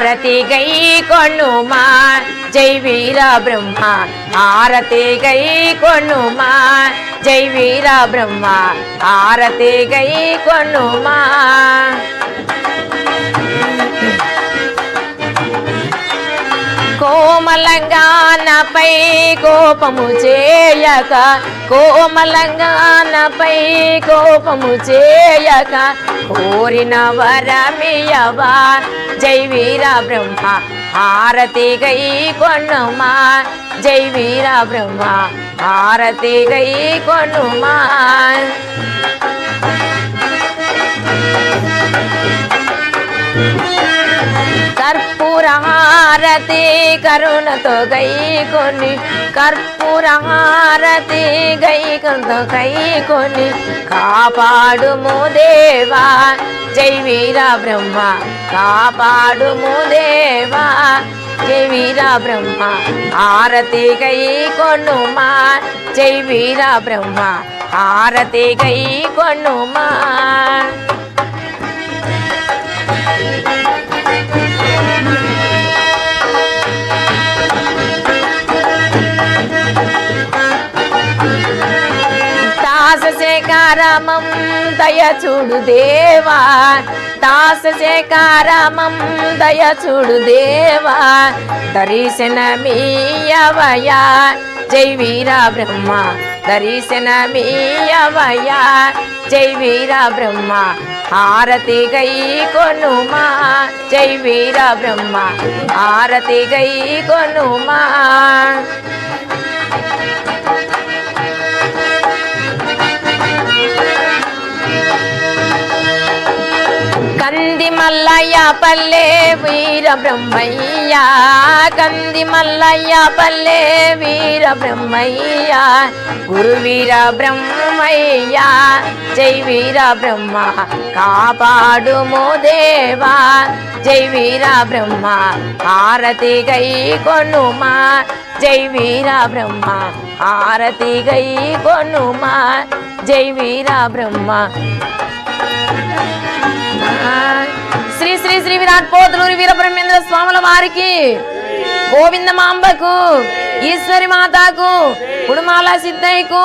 ఆరతి గై కొనుమా జై వీర బ్రహ్మ. ఆరతి గై కొనుమా జై వీర బ్రహ్మ. ఆరతి గై కొనుమా. కోమలంగానపై కోపము చేయక కోమలంగానపై కోపము చేయక కోరిన వరమియవా జై వీర బ్రహ్మ ఆరతి గై కొన్నుమా జై వీర బ్రహ్మ ఆరతి గై కొన్నుమా కర్పూరహారతి కరుణతో గై కొని కర్పూరహారతి గై కొంత గై కొని కాపాడుము దేవా జై వీర బ్రహ్మ కాపాడుము దేవా జై వీర బ్రహ్మ ఆరతి గై కొన్నుమా జై వీర బ్రహ్మ ఆరతి గై కొన్నుమా దాసశేఖరమం దయచుడు దేవా. దాసశేఖరమం దయ దయచుడు దేవా. దర్శనమీయవయా. జై వీరా బ్రహ్మ దర్శనమీయవయా. జై వీరా బ్రహ్మ హారతి గై కొనుమా. జై వీరా బ్రహ్మ హారతి గై కొనుమా. మల్లయ్య పల్లె వీర బ్రహ్మయ్య కంది మల్లయ్య పల్లె వీర బ్రహ్మయ్య గురు వీర బ్రహ్మయ్య జై వీర బ్రహ్మ కాపాడుము దేవా. జై వీర బ్రహ్మ హారతి గై కొనుమా. జై వీర బ్రహ్మ హారతి గై కొనుమా. జై వీర బ్రహ్మ శ్రీ వీరబ్రహ్మేంద్ర స్వాముల వారికి. గోవింద మాంబకు ఈశ్వరి మాతాకు కుడుమాల సిద్ధయ్యకు.